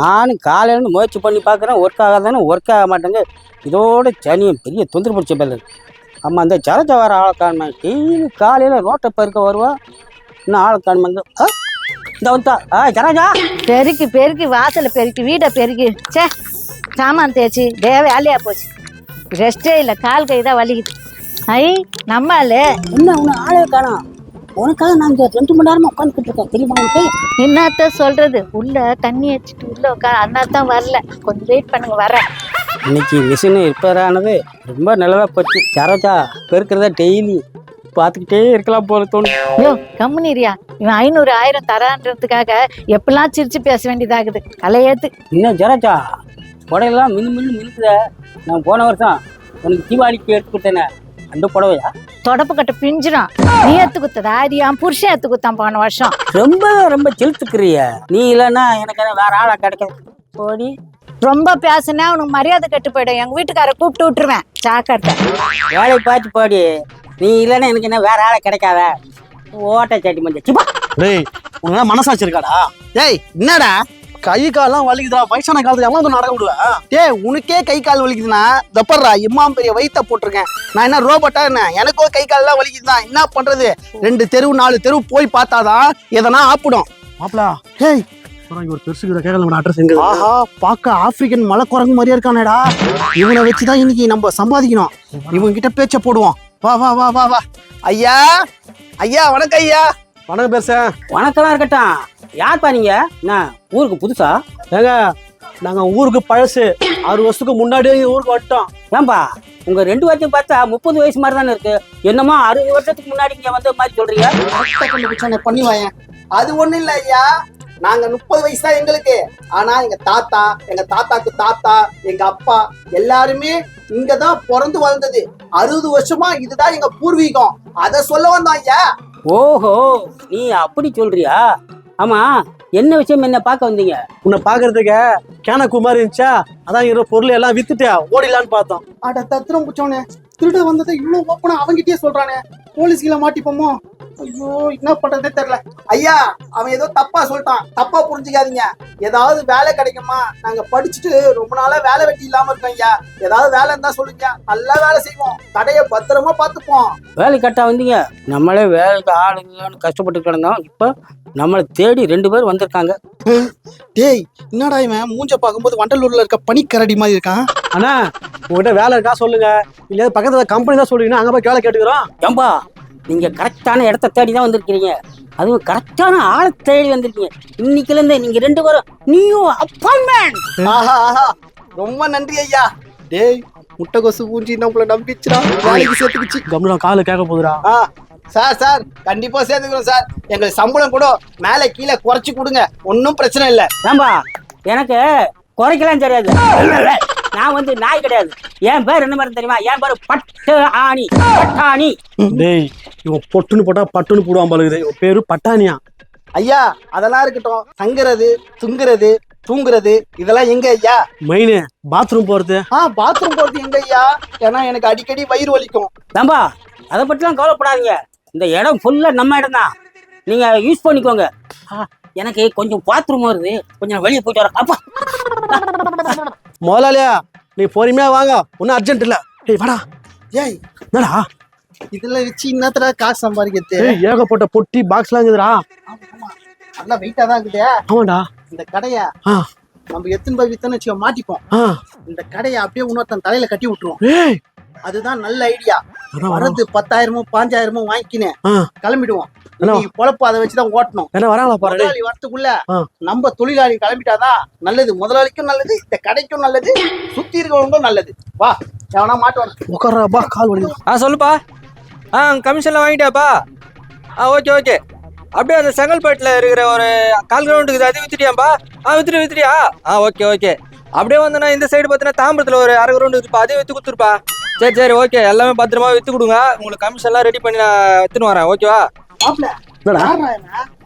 நானும் காலையிலேருந்து முயற்சி பண்ணி பார்க்குறேன். ஒர்க் ஆகாதானே? ஒர்க் ஆக மாட்டேங்க. இதோட சனியம் பெரிய தொந்தரவு பிடிச்ச பேர் ஆமாம் அந்த ஜலஜா வர ஆளை காணுமா டெய்லி காலையில் ரோட்டை பெருக்க வருவா. இன்னும் ஆளை காணுமாங்க ஆ? இந்த வந்தா ஆ ஜலஜா பெருக்கி பெருக்கி வாசலை பெருக்கி வீடை பெருக்கி. ச்சே சாமான் தேய்ச்சி டே வேலையா போச்சு. ரெஸ்டே இல்லை கால் கை தான் வலிக்குது. ஐ நம்மளே என்ன உன்னை ஆளே காணோம்? உனக்காக நான் இங்கே ரெண்டு மணி நேரமாக உட்காந்துக்கிட்டு இருக்கேன். தெரியுமா உனக்கு? என்னத்த சொல்றது? உள்ள தண்ணி வச்சுட்டு உள்ள உட்கார. அண்ணாத்தான் வரல. கொஞ்சம் வெயிட் பண்ணுங்க வரேன். இன்னைக்கு மிஷின் ரிப்பேர் ஆனது ரொம்ப நல்லதாக போச்சு. சரோஜா பெருக்கிறத டெய்லி பார்த்துக்கிட்டே இருக்கலாம் போல தோணும் ஐயோ கம்முனிரியா. இவன் ஐநூறு ஆயிரம் தரான்றதுக்காக எப்பெல்லாம் சிரிச்சு பேச வேண்டியதாகுது? கலையேத்து என்ன ஜரோஜா புடவைலாம் மின்னு மின்னு மின்னுக்குத நான் போன வருஷம் உனக்கு தீபாவளிக்கு எடுத்து கொடுத்தேனே. அந்த புடவையா? தொடப்பு கட்ட பிஞ்சிடும் நீ ஏத்து குத்ததா? அது என் புருஷன் ஏத்து குத்தான் போன வருஷம். ரொம்ப ரொம்ப செலுத்துக்கிறிய நீ இல்லைன்னா எனக்கு என்ன வேற ஆளா கிடைக்காது. போடி. ரொம்ப பேசுனா உனக்கு மரியாதை கெட்டு போயிடும். எங்க வீட்டுக்கார கூப்பிட்டு விட்டுருவேன். சாக்கட்டை வேலையை பார்த்து போடி. நீ இல்லைன்னா எனக்கு என்ன வேற ஆளை கிடைக்காத. ஓட்ட சாட்டி மஞ்சள். சிப்பா. டேய் உனக்கு மனசாட்சி இருக்காடா? டேய் என்னடா? கை கால்லாம் வலிக்குதுடா. வயசான காலத்துல எவ்வளவு தூரம் நடக்க விடுவ? டேய் உனக்கே கை கால் வலிக்குதுன்னா தப்பர்றா இம்மாம் பெரிய வயித்த போட்டிருக்கேன். நான் என்ன ரோபோட்டா என்ன? எனக்கோ கை கால்லாம் வலிக்குதுதான் என்ன பண்றது? ரெண்டு தெரு நாலு தெரு போய் பார்த்தாதான் எதனா ஆப்பிடும். மாப்பிளா டேய் ஒரு பெருசு கேட்கல அட்ரஸ் எங்க ஆஹா. பார்க்க ஆப்பிரிக்கன் மலை குரங்கு மாதிரியா இருக்கானேடா. இவனை வச்சுதான் இன்னைக்கு நம்ம சம்பாதிக்கணும். இவங்க கிட்ட பேச்ச போடுவோம். வா வா வா வா வா. ஐயா ஐயா வணக்கம் ஐயா. வணக்கம் பேசுறேன் வணக்கம்லாம் இருக்கட்டும். யார்ப்பா நீங்க? என்ன ஊருக்கு புதுசா? ஏங்க நாங்க ஊருக்கு பழசு. ஆறு வருஷத்துக்கு முன்னாடியே இந்த ஊருக்கு வந்துட்டோம். ஏன்பா உங்க ரெண்டு வருஷம் பார்த்தா முப்பது வயசு மாதிரி தானே இருக்கு. என்னமோ அறுபது வருஷத்துக்கு முன்னாடி இங்க வந்த மாதிரி சொல்றீங்க. பண்ணி வாயேன் அது ஒண்ணும் இல்ல ஐயா. நாங்க முப்பது வயசு தான் எங்களுக்கு. ஆனா எங்க தாத்தா எங்க தாத்தாக்கு தாத்தா எங்க அப்பா எல்லாருமே இங்கதான் பிறந்து வளர்ந்தது. அறுபது வருஷமா இதுதான் எங்க பூர்வீகம். அத சொல்ல வந்தோம் ஐயா. ஓஹோ நீ அப்படி சொல்றியா? ஆமா என்ன விஷயம் என்ன பார்க்க வந்தீங்க? உன்னை பாக்குறதுக்கு கேன குமார் இருந்துச்சா? அதான் இருக்கிற பொருள் எல்லாம் வித்துட்டியா ஓடிலான்னு பார்த்தோம். அட தத்திரம் புச்சோனே திருட வந்ததை இவ்வளவு ஓப்பனா அவங்கிட்டயே சொல்றானே. போலீஸ்ல மாட்டிப்போமோ? ஐயோ என்ன பண்றதே தெரியல. ஐயா அவன் ஏதோ தப்பா சொல்லிட்டான். தப்பா புரிஞ்சுக்காதீங்க. ஏதாவது வேலை கிடைக்குமா? நாங்க படிச்சுட்டு ரொம்ப நாளா வேலை வெட்டி இல்லாம இருக்கோம் ஐயா. ஏதாவது வேலை இருந்தா சொல்லுங்க. நல்லா வேலை செய்வோம். கடையை பத்திரமா பாத்துப்போம் வேலை கட்டா வந்தீங்க. நம்மளே வேலைக்கு ஆளுங்கன்னு கஷ்டப்பட்டு கிடந்தோம். இப்போ நம்மளை தேடி ரெண்டு பேர் வந்திருக்காங்க. டேய் என்னடா இவன்? மூஞ்ச பார்க்கும்போது வண்டலூர்ல இருக்க பனிக்கரடி மாதிரி இருக்கான். அண்ணா உங்ககிட்ட வேலை இருக்கா சொல்லுங்க. இல்ல பக்கத்துல கம்பெனி தான் சொல்றீங்கன்னா அங்க போய் வேலை கேட்டுக்கிறோம். ஏம்பா நீங்க கரெக்டான இடத்த தேடி தான் வந்திருக்கிறீங்க. அதுவும் கரெக்டான ஆளை தேடி வந்திருக்கீங்க. இன்னைக்குல இருந்து நீங்க ரெண்டு பேரும் நியூ அப்பாயின்மெண்ட் ஆஹா ஆஹா. ரொம்ப நன்றி ஐயா. டேய் முட்டைகொசு பூஞ்சி நம்மள நம்பிச்சுடா. வேலைக்கு சேர்த்துக்குச்சு. கம்முனா காலு கேட்க போதுடா ஆ சார் சார் கண்டிப்பா சேர்த்துக்கிறோம் சார். எங்களுக்கு சம்பளம் கூட மேலே கீழே குறைச்சு கொடுங்க. ஒன்றும் பிரச்சனை இல்லை. ஏம்பா எனக்கு குறைக்கலாம் தெரியாது. நான் வந்து நாய் கிடையாது. என் பேர் என்ன மாதிரி தெரியுமா? என் பேர் பட்டு ஆணி. பட்டாணி. டேய் இவன் பொட்டுன்னு போட்டா பட்டுன்னு போடுவான் பழகுது இவன் பேரு பட்டானியா ஐயா அதெல்லாம் இருக்கட்டும். தங்குறது துங்குறது தூங்குறது இதெல்லாம் எங்க ஐயா? மெயின் பாத்ரூம் போறது. ஆ பாத்ரூம் போறது எங்க ஐயா? ஏன்னா எனக்கு அடிக்கடி வயிறு வலிக்கும். ஏம்பா அதை பற்றிலாம் கவலைப்படாதீங்க. இந்த இடம் ஃபுல்லாக நம்ம இடம் தான். நீங்கள் யூஸ் பண்ணிக்கோங்க. ஆ, எனக்கு கொஞ்சம் பாத்ரூம் வருது. கொஞ்சம் வெளியே போயிட்டு வரேன். அப்பா. முதலாளியா நீ பொறுமையா வாங்க. ஒன்றும் அர்ஜென்ட் இல்ல. டேய் வாடா. ஏய். என்னடா? இதுல வச்சு இன்னத்துல காசு சம்பாதிக்கிறது? ஏய் ஏகப்பட்ட பொட்டி பாக்ஸ்லாம் இருக்குதுடா. நல்லா வெயிட்டா தான் இருக்குது. ஆமாடா. இந்த கடைய நம்ம எத்தனை போய் வித்தோன்னு வச்சுக்கோ மாட்டிப்போம். இந்த கடையை அப்படியே இன்னொருத்தன் தலையில கட்டி விட்டுருவோம். ஏய். அதுதான் நல்ல ஐடியா. வரது பத்தாயிரமோ பாஞ்சாயிரமோ வாங்கிக்கினேன். கிளம்பிடுவோம். பொழப்பு அதை வச்சுதான் ஓட்டணும். முதலாளி வரத்துக்குள்ள. நம்ம தொழிலாளி கிளம்பிட்டாதான் நல்லது. முதலாளிக்கும் நல்லது இந்த கடைக்கும் நல்லது சுத்தி இருக்கவங்களுக்கும் நல்லது. வா எவனா மாட்டுவான் உட்கார்றா பா கால் வலிக்குது ஆ சொல்லுப்பா. ஆ கமிஷன்லாம் வாங்கிட்டியாப்பா ஆ ஓகே ஓகே. அப்படியே அந்த செங்கல்பேட்டில் இருக்கிற ஒரு கால் கிரவுண்டுக்கு அது வித்துட்டியாப்பா ஆ வித்துட்டு வித்துட்டியா ஆ ஓகே ஓகே. அப்படியே வந்தனா இந்த சைடு பார்த்தீங்கன்னா தாம்பரத்தில் ஒரு அரை கிரவுண்டு இருக்குப்பா. அதையும் வித்து கொடுத்துருப்பா. சரி சரி ஓகே எல்லாமே பத்திரமா வித்து கொடுங்க. உங்களுக்கு கமிஷன்லாம் ரெடி பண்ணி நான் எடுத்துன்னு வரேன். ஓகேவா?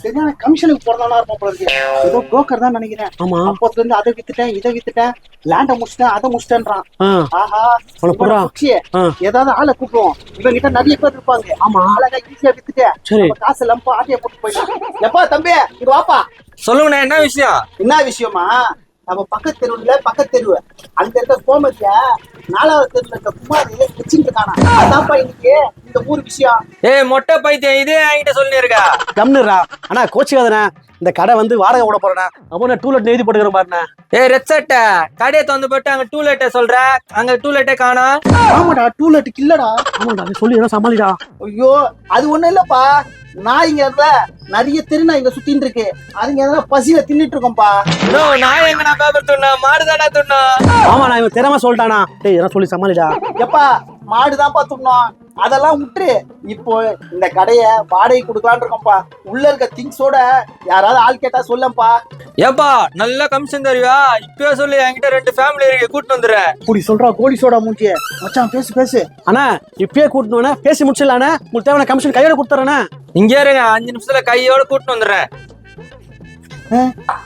சரியான கமிஷனுக்கு போறதா இருப்பான் போல இருக்கு. ஏதோ புரோக்கர் தான் நினைக்கிறேன். ஆமா. அப்போத்துல இருந்து அதை வித்துட்டேன் இதை வித்துட்டேன் லேண்ட முடிச்சிட்டேன் அதை முடிச்சிட்டேன்றான். ஆஹா. ஏதாவது ஆளை கூப்பிடுவோம். இவன் கிட்ட நிறைய பேர் இருப்பாங்க. ஆமா. அழகா ஈஸியா வித்துட்டு சரி. நம்ம காசு லம்பா ஆட்டிய போட்டு போயிடலாம் எப்பா தம்பி இங்க வாப்பா. சொல்லுங்கண்ணே என்ன விஷயம்? என்ன விஷயமா? நம்ம பக்கத்து தெருவுல பக்கத்து தெருவு. அங்க இருக்க கோமதிய நாலாவது தெருவுல இருக்க குமார் வச்சுட்டு இருக்கானா அதான்ப்பா இன்னைக்கு? இந்த ஊர் விஷயம். ஏய் மொட்டை பைத்தியம் இதே என்கிட்ட சொல்லி இருக்கா கம்னுரா அண்ணா கோச்சிக்காதண்ணே. இந்த கடை வந்து வாடகை விட போறேன் அப்போ நான் டூலெட் எழுதி போட்டுக்கிறேன் பாருண்ணே. ஏய் ரெச்சட்ட கடையை திறந்து போட்டு அங்க டூலெட்டை சொல்ற. அங்க டூலெட்டே காணோம். ஆமாடா டூலெட்டுக்கு இல்லடா ஆமாடா சொல்லி என்ன சமாளிடா. ஐயோ அது ஒண்ணும் இல்லப்பா. இங்க இருந்த நிறைய தெரு நான் இங்க சுத்தின்னு இருக்கு. அதுங்க எதனா பசியில தின்னுட்டு இருக்கோம்ப்பா. நோ நான் எங்க நான் பேப்பர் துண்ணா மாடுதாடா துண்ணா ஆமா நான் இவன் திறமை சொல்லிட்டானா. டேய் என்ன சொல்லி சமாளிடா. எப்பா மாடுதான் பாத்துக்கணும் அதெல்லாம் விட்டுரு. இப்போ இந்த கடைய வாடகை கொடுக்கலான்னு இருக்கோம்ப்பா. உள்ள இருக்க திங்ஸோட யாராவது ஆள் கேட்டா சொல்லப்பா ஏப்பா நல்ல கமிஷன் தருவியா இப்பயே சொல்லி என்கிட்ட ரெண்டு ஃபேமிலி இருக்கு கூட்டிட்டு வந்துடுறேன் இப்படி சொல்றா கோடி சோடா மூஞ்சிய. மச்சான் பேசு பேசு. அண்ணா இப்பயே கூட்டணுண்ணே பேசி முடிச்சிடலாண்ணே. உங்களுக்கு தேவையான கமிஷன் கையோட கொடுத்துறேண்ணே. இங்கே இருங்க அஞ்சு நிமிஷத்துல கையோட கூட்டிட்டு வந்துடுறேன்.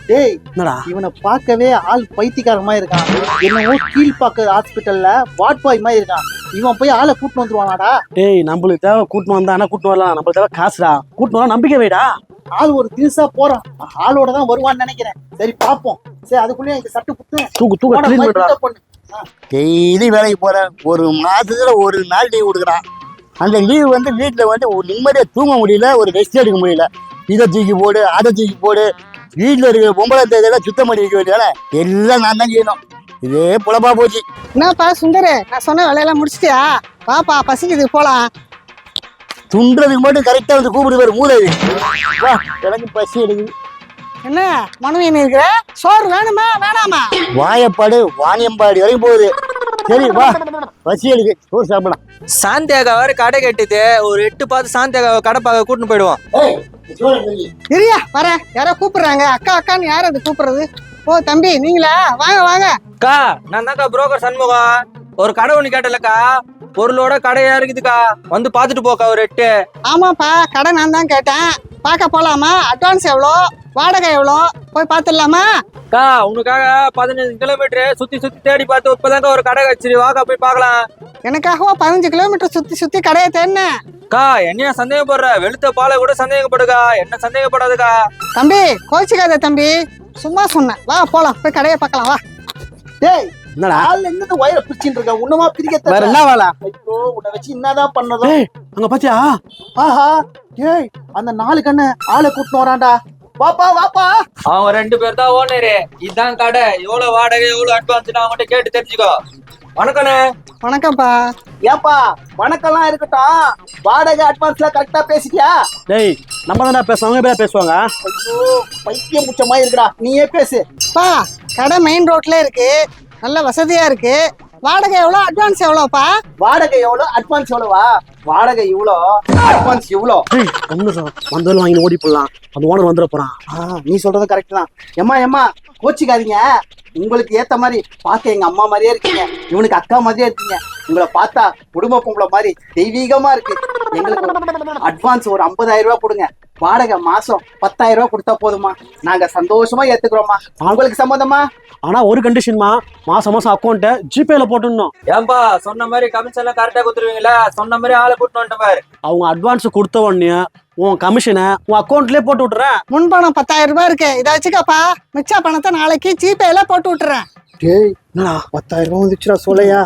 டேய் என்னடா? இவனை பார்க்கவே ஆள் பைத்தியக்காரமா இருக்கான். என்னவோ கீழ்பாக்க ஹாஸ்பிட்டல்ல வார்ட் பாய் மாதிரி இருக்கான். இவன் போய் ஆளை கூட்டிட்டு வந்துருவானாடா. டேய் நம்மளுக்கு தேவை கூட்டணும் வந்தானா கூட்டணும் வரலாம்? நம்மளுக்கு தேவை காசுடா. கூட்டணும் வரலாம் நம்பிக்கை வைடா. ஆள் ஒரு தினுசா போறான். ஆளோட தான் வருவான்னு நினைக்கிறேன். சரி பாப்போம். சரி அதுக்குள்ளேயே இந்த சட்டு குத்து. தூக்கு தூக்கு டெய்லி வேலைக்கு போறேன் ஒரு மாசத்துல ஒரு நாள் லீவ் கொடுக்குறான் அந்த லீவ் வந்து வீட்டில் வந்து ஒரு நிம்மதியாக தூங்க முடியல ஒரு ரெஸ்ட் எடுக்க முடியல. இதை தூக்கி போடு அதை தூக்கி போடு. வீட்டில் இருக்க பொம்பளை தேவையெல்லாம் சுத்தம் பண்ணி வைக்க வேண்டிய வேலை. எல்லாம் நான் தான் செய்யணும். இதே புலப்பா போச்சு. என்னப்பா சுந்தரு? நான் சொன்ன வேலையெல்லாம் முடிச்சிட்டியா? வாப்பா பசிக்குது போலாம். துண்டுறதுக்கு மட்டும் கரெக்டாக வந்து கூப்பிடு பேர் மூளை. வா எனக்கு பசி எடுக்குது. என்ன மனுவின் இருக்கிற? சோறு வேணுமா வேணாமா? வாயப்பாடு வாணியம்பாடி வரைக்கும் போகுது. சரி வா பசி எடுக்கு. சோறு சாப்பிடலாம். சாந்தியாகா வேற கடை கட்டுது ஒரு எட்டு பார்த்து சாந்தியாகாவை கடை பார்க்க கூட்டிட்டு போயிடுவோம். இரியா வரேன். யாரோ கூப்பிடுறாங்க. அக்கா அக்கான்னு யார் அது கூப்பிடுறது? ஓ தம்பி நீங்களா? வாங்க வாங்க. அக்கா நான் தான்க்கா புரோக்கர் சண்முகம். ஒரு கடை ஒண்ணு கேட்டலக்கா பொருளோட கடையா இருக்குதுக்கா. வந்து பாத்துட்டு போக்கா ஒரு எட்டு. ஆமாப்பா கடை நான் தான் கேட்டேன். பார்க்க போலாமா? அட்வான்ஸ் எவ்வளோ? வாடகை எவ்வளோ? போய் பார்த்துடலாமா? அக்கா உனக்காக பதினஞ்சு கிலோமீட்டர் சுத்தி சுத்தி தேடி பார்த்து இப்பதான்க்கா ஒரு கடை வச்சிரு வாக்கா போய் பார்க்கலாம். எனக்காகவா பதினஞ்சு கிலோமீட்டர் சுற்றி சுற்றி கடையை தேடினேன் அக்கா என்னையா சந்தேகப்படுற? வெளுத்த பாலை கூட சந்தேகப்படுக்கா. என்ன சந்தேகப்படாதுக்கா. தம்பி கோச்சிக்காத தம்பி. சும்மா சொன்னேன் வா போலாம். போய் கடையை பார்க்கலாம். வா. டேய் என்னடா? ஆள் எங்கிருந்து வயரை பிரிச்சுட்டு இருக்க? உன்னமா பிரிக்க வேற என்ன வேலை? ஐயோ உன்னை வச்சு என்னதான் பண்ணதும்? டேய் அங்க பாத்தியா? ஆஹா டேய் அந்த நாலு கண்ணு ஆளை கூட்டிட்டு வரான்டா. வாப்பா வாப்பா. அவங்க ரெண்டு பேர் தான் ஓனரு இதான் கடை. எவ்வளவு வாடகை எவ்வளவு அட்வான்ஸ் அவங்ககிட்ட கேட்டு தெரிஞ்சுக்கோ. வணக்கண்ணே. வணக்கம்ப்பா. ஏப்பா வணக்கம்லாம் இருக்கட்டும். வாடகை அட்வான்ஸ்ல கரெக்டா பேசிட்டியா? டேய் நம்ம தானே பேசுவாங்க பேசுவாங்க? ஐயோ பைத்தியம் முச்சமா இருக்குடா. நீயே பேசு. பா கடை மெயின் ரோட்ல இருக்கு. நல்ல வசதியா இருக்கு. வாடகை எவ்வளோ? அட்வான்ஸ் எவ்வளோப்பா? வாடகை எவ்வளோ? அட்வான்ஸ் எவ்வளவா? வாடகை இவ்வளோ? அட்வான்ஸ் இவ்வளோ டேய் ஒண்ணு வந்தாலும் வாங்கி ஓடி போடலாம். அந்த ஓனர் வந்துட போறான். ஆ, நீ சொல்றது கரெக்ட் தான். எம்மா எம்மா கோச்சிக்காதீங்க. உங்களுக்கு ஏத்த மாதிரி பார்க்க எங்க அம்மா மாதிரியே இருக்கீங்க. இவனுக்கு அக்கா மாதிரியே இருக்கீங்க. உங்களை பார்த்தா குடும்ப பொம்பளை மாதிரி தெய்வீகமா இருக்கு. எங்களுக்கு அட்வான்ஸ் ஒரு 50000 ரூபாய் கொடுங்க. வாடகை மாசம் 10000 ரூபாய் கொடுத்தா போதுமா நாங்க சந்தோஷமா ஏத்துக்கிறோமா உங்களுக்கு சம்மதமா? ஆனா ஒரு கண்டிஷன்மா மாசம் மாசம் அக்கௌண்ட்டை ஜிபேல போட்டுடணும். ஏன்பா சொன்ன மாதிரி கமிஷன் எல்லாம் கரெக்டா கொடுத்துருவீங்களா? சொன்ன மாதிரி ஆளை கூட்டிட்டு வந்துட்ட பாரு. அவங்க அட்வான்ஸ் கொடுத்த உடனே உன் கமிஷனை உன் அக்கௌண்ட்லயே போட்டு விட்டுறேன். முன்பணம் பத்தாயிரம் ரூபாய் இருக்கு. இதை வச்சுக்கப்பா. மிச்ச பணத்தை நாளைக்கு ஜிபேல போட்டு விட்டுறேன். டேய் என்னடா பத்தாயிரம் ரூபாய் வந்துச்சுடா சொல்லையா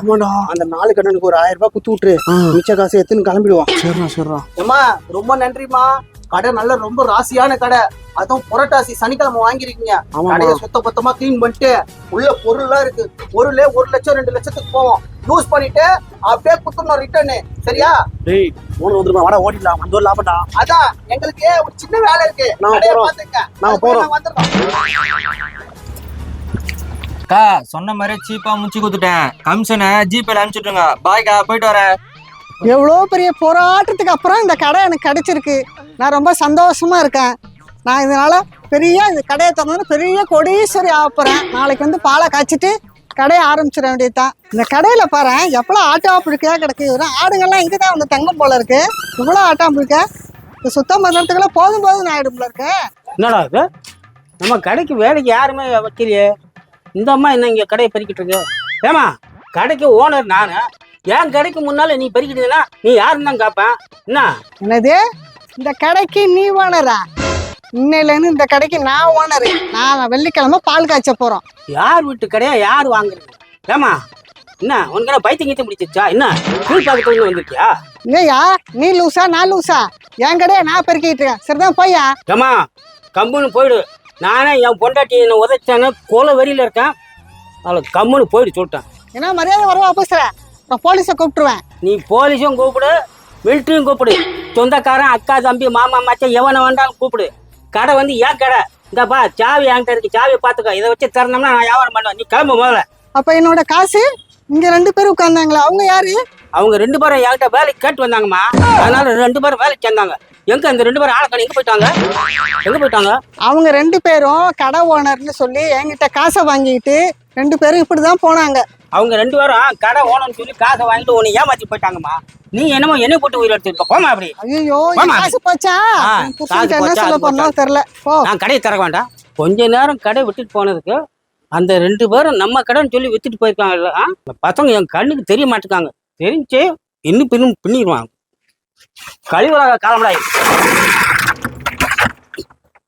அந்த நாலு கண்ணனுக்கு ஒரு ஆயிரம் ரூபாய் குத்து விட்டுரு. மிச்ச காசு எத்துன்னு கிளம்பிடுவோம் சரிடா சரிடா ஏம்மா ரொம்ப நன்றிம்மா. கடை நல்ல ரொம்ப ராசியான கடை. அதுவும் புரட்டாசி சனிக்கிழமை வாங்கிருக்கீங்க. கடையை சுத்த பத்தமா க்ளீன் பண்ணிட்டு உள்ள பொருள்லாம் இருக்கு. பொருளே ஒரு லட்சம் ரெண்டு லட்சத்துக்கு போவோம். யூஸ் பண்ணிட்டு அப்படியே குத்துணும் ரிட்டர்னு சரியா? டேய் ஓனர் வந்துருமா? வாடா ஓடிடலாம். அந்த ஒரு லாபம்டா அதான் எங்களுக்கு ஒரு சின்ன வேலை இருக்கு. போறோம். பாத்துக்க நாங்க போறோம். அக்கா சொன்ன மாதிரி சீப்பா முடிச்சு கொடுத்துட்டேன். கமிஷனை ஜிபேல அனுப்பிச்சுட்டுங்க பாய்க்கா போயிட்டு வரேன். எவ்வளோ பெரிய போராட்டத்துக்கு அப்புறம் இந்த கடை எனக்கு கிடைச்சிருக்கு. நான் ரொம்ப சந்தோஷமா இருக்கேன். நான் இதனால பெரிய இந்த கடையை திறந்து பெரிய கொடீஸ்வரி ஆகப்போறேன் நாளைக்கு வந்து பாலை காய்ச்சிட்டு கடையை ஆரம்பிச்சிட வேண்டியதுதான். இந்த கடையில பாரு எவ்வளோ ஆட்டோ புழுக்கையா கிடக்கு. வெறும் ஆடுங்கள்லாம் இங்கே தான் வந்து தங்கம் போல இருக்கு. இவ்வளோ ஆட்டோ பிடிக்க இந்த சுத்தம் பண்ணுறதுக்குலாம் போதும் போதும் ஆயிடும் போல இருக்கு. என்னடா இது? நம்ம கடைக்கு வேலைக்கு யாருமே வைக்கலையே. இந்த அம்மா என்ன இங்கே கடையை பெருக்கிட்டு இருக்கு? ஏமா கடைக்கு ஓனர் நானு. என் கடைக்கு முன்னால நீ பெருக்கிட்டீங்கன்னா நீ யாருன்னு தான் கேட்பேன் என்ன? என்னது? இந்த கடைக்கு நீ ஓனரா? இன்னையிலேருந்து இந்த கடைக்கு நான் ஓனரு. நான் வெள்ளிக்கிழமை பால் காய்ச்ச போறோம். யார் வீட்டு கடையா? யார் வாங்குறது? ஏமா என்ன? உனக்கு பைத்தியம் கீத்த முடிச்சிச்சா என்ன? கீழ் பக்கத்துல வந்திருக்கியா? ஏய்யா நீ லூசா நான் லூசா? என் கடையை நான் பெருக்கிட்டு இருக்கேன். சரிதான் போய்யா. ஏமா கம்முன்னு போயிடு. நானே என் பொண்டாட்டி என்னை உதைச்சானு கொலை வெறியில இருக்கேன். அவளை கம்முன்னு போயிடு சொல்லிட்டேன். ஏன்னா மரியாதை வரவா பேசுற? நான் போலீஸை கூப்பிட்டுருவேன். நீ போலீஸும் கூப்பிடு மிலிட்டரியும் கூப்பிடு. சொந்தக்காரன் அக்கா தம்பி மாமா மச்சான் எவனை வேண்டாலும் கூப்பிடு. கடை வந்து ஏன் கடை? இந்தப்பா சாவி என்கிட்ட இருக்கு சாவியை பார்த்துக்கோ. இதை வச்சு திறந்தோம்னா நான் வியாபாரம் பண்ணுவேன். நீ கிளம்பு முதல்ல. அப்ப என்னோட காசு இங்க ரெண்டு பேரும் உட்கார்ந்தாங்களா? அவங்க யாரு? அவங்க ரெண்டு பேரும் என்கிட்ட வேலைக்கு கேட்டு வந்தாங்கம்மா. அதனால ரெண்டு பேரும் வேலைக்கு சேர்ந்தாங்க. எங்க இந்த ரெண்டு பேரும் ஆளக்கணி எங்க போயிட்டாங்க எங்க போயிட்டாங்க அவங்க ரெண்டு பேரும் கடை ஓனர்னு சொல்லி என்கிட்ட காசை வாங்கிட்டு ரெண்டு பேரும் இப்படிதான் போனாங்க. அவங்க ரெண்டு பேரும் கடை ஓனர்னு சொல்லி காசை வாங்கிட்டு உன்னை ஏமாத்தி போயிட்டாங்கம்மா. நீ என்னமோ என்னை போட்டு உயிர் எடுத்துருப்ப போமா அப்படி. ஐயோ. காசு போச்சா? காசு போச்சா, தெரியல. நான் கடையை திறக்க வேண்டாம். கொஞ்ச நேரம் கடை விட்டுட்டு போனதுக்கு அந்த ரெண்டு பேரும் நம்ம கடைன்னு சொல்லி வித்துட்டு போயிருக்காங்கல்ல ஆ? பசங்க என் கண்ணுக்கு தெரிய மாட்டேங்காங்க. தெரிஞ்சு இன்னும் பின்னும் பின்னிடுவாங்க. கழிவுலக காலம்டா இது.